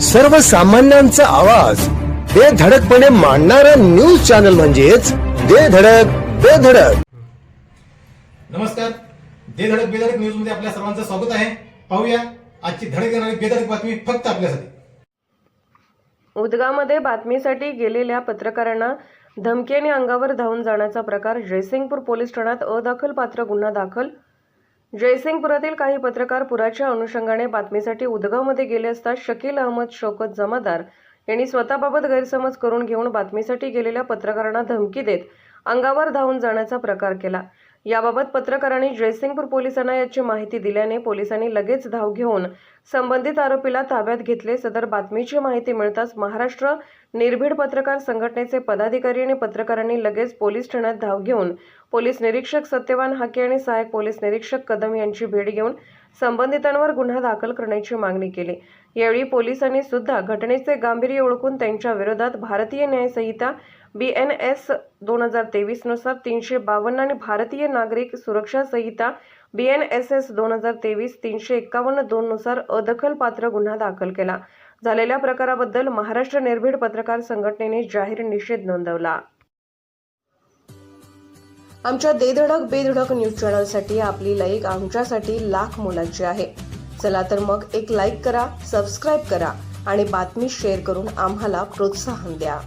सर्वसामान्यांचा आवाज. बेधडकपणे मांडणारा न्यूज चॅनल म्हणजेच बेधडक बेधडक नमस्कार. दे धडक बेधडक न्यूजमध्ये आपल्या सर्वांचं स्वागत आहे. पाहूया आजची धडक येणारी बेधडक बातमी फक्त आपल्यासाठी. उदगामध्ये बातमीसाठी गेलेल्या पत्रकारांना धमकी आणि अंगावर धावून जाण्याचा प्रकार जयसिंगपूर पोलीस ठाण्यात अदाखल पात्र गुन्हा दाखल जयसिंगपुरातील काही पत्रकार पुराच्या अनुषंगाने बातमीसाठी उदगावमध्ये गेले असता शकील अहमद शौकत जमादार यांनी स्वतःबाबत गैरसमज करून घेऊन बातमीसाठी गेलेल्या पत्रकारांना धमकी देत अंगावर धावून जाण्याचा प्रकार केला. याबाबत पत्रकारांनी जयसिंगपूर पोलिसांना याची माहिती दिल्याने पोलिसांनी लगेच धाव घेऊन संबंधित आरोपीला ताब्यात घेतले. सदर बातमीची माहिती मिळताच महाराष्ट्र निर्भीड पत्रकार संघटनेचे पदाधिकारी आणि पत्रकारांनी लगेच पोलीस ठाण्यात धाव घेऊन पोलीस निरीक्षक सत्यवान हाके आणि सहाय्यक पोलीस निरीक्षक कदम यांची भेट घेऊन संबंधितांवर गुन्हा दाखल करण्याची मागणी केली. यावेळी पोलिसांनी सुद्धा घटनेचे गांभीर्य ओळखून त्यांच्या विरोधात भारतीय न्यायसंहिता बी एन एस दोन हजार तेवीसनुसार तीनशे बावन्न आणि भारतीय नागरिक सुरक्षा संहिता बी एन एस एस दोन हजार तेवीस तीनशे एक्कावन्न दोननुसार अदखलपात्र गुन्हा दाखल केला. झालेल्या प्रकाराबद्दल महाराष्ट्र निर्भीड पत्रकार संघटनेने जाहीर निषेध नोंदवला. आमच्या देधडक बेधडक न्यूज चॅनलसाठी आपली लाईक आमच्यासाठी लाख मोलाची आहे. चला तर मग एक लाईक करा सबस्क्राईब करा आणि बातमी शेअर करून आम्हाला प्रोत्साहन द्या.